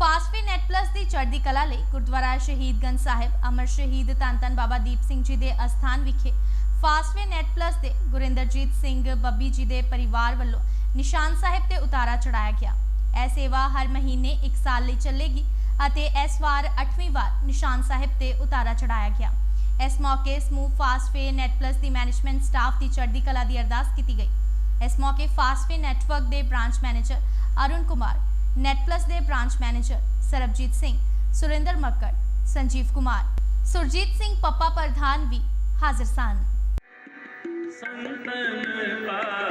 Fastway net plus ਦੀ ਚੜ੍ਹਦੀ ਕਲਾ ਲਈ ਗੁਰਦੁਆਰਾ ਸ਼ਹੀਦਗੰਜ ਸਾਹਿਬ, ਅਮਰ ਸ਼ਹੀਦ ਧੰਨ ਧੰਨ ਬਾਬਾ ਦੀਪ ਸਿੰਘ ਜੀ ਦੇ ਅਸਥਾਨ ਵਿਖੇ ਫਾਸਟਵੇ ਨੈਟ ਪਲੱਸ ਦੇ ਗੁਰਿੰਦਰਜੀਤ ਸਿੰਘ ਬੱਬੀ ਜੀ ਦੇ ਪਰਿਵਾਰ ਵੱਲੋਂ ਨਿਸ਼ਾਨ ਸਾਹਿਬ ਤੇ ਉਤਾਰਾ ਚੜਾਇਆ ਗਿਆ। ਇਹ ਸੇਵਾ ਹਰ ਮਹੀਨੇ 1 ਸਾਲ ਲਈ ਚੱਲੇਗੀ ਅਤੇ ਇਸ ਵਾਰ 8ਵੀਂ ਵਾਰ ਨਿਸ਼ਾਨ ਸਾਹਿਬ ਤੇ ਉਤਾਰਾ ਚੜਾਇਆ ਗਿਆ। ਇਸ ਮੌਕੇ ਸਮੂਹ ਫਾਸਟਵੇ ਨੈਟ ਪਲੱਸ ਦੀ ਮੈਨੇਜਮੈਂਟ ਸਟਾਫ ਦੀ ਚੜ੍ਹਦੀ ਕਲਾ ਦੀ ਅਰਦਾਸ ਕੀਤੀ ਗਈ। ਇਸ ਮੌਕੇ ਫਾਸਟਵੇ ਨੈਟਵਰਕ ਦੇ branch manager Arun Kumar net plus ਦੇ ਬ੍ਰਾਂਚ ਮੈਨੇਜਰ ਸਰਬਜੀਤ ਸਿੰਘ ਸੁਰਿੰਦਰ ਮੱਕੜ ਸੰਜੀਵ ਕੁਮਾਰ ਸੁਰਜੀਤ ਸਿੰਘ ਪੱਪਾ ਪ੍ਰਧਾਨ ਵੀ ਹਾਜ਼ਰ ਸਨ ਸੰਤਨ ਕਾ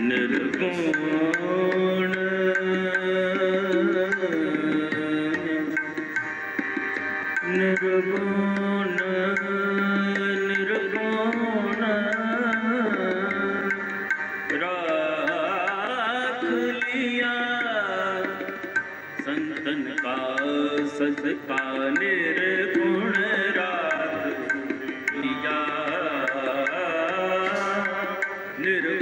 ਨਿਰਗੁਣ ਨਿਰਗੁਣ ਨਿਰਗੁਣ ਰਾਖ ਲਿਆ ਸੰਤਨ ਕਾ ਸਦਕਾ ਨਿਰਗੁਣ ਰਾਖ ਲਿਆ ਨਿਰਗੁਣ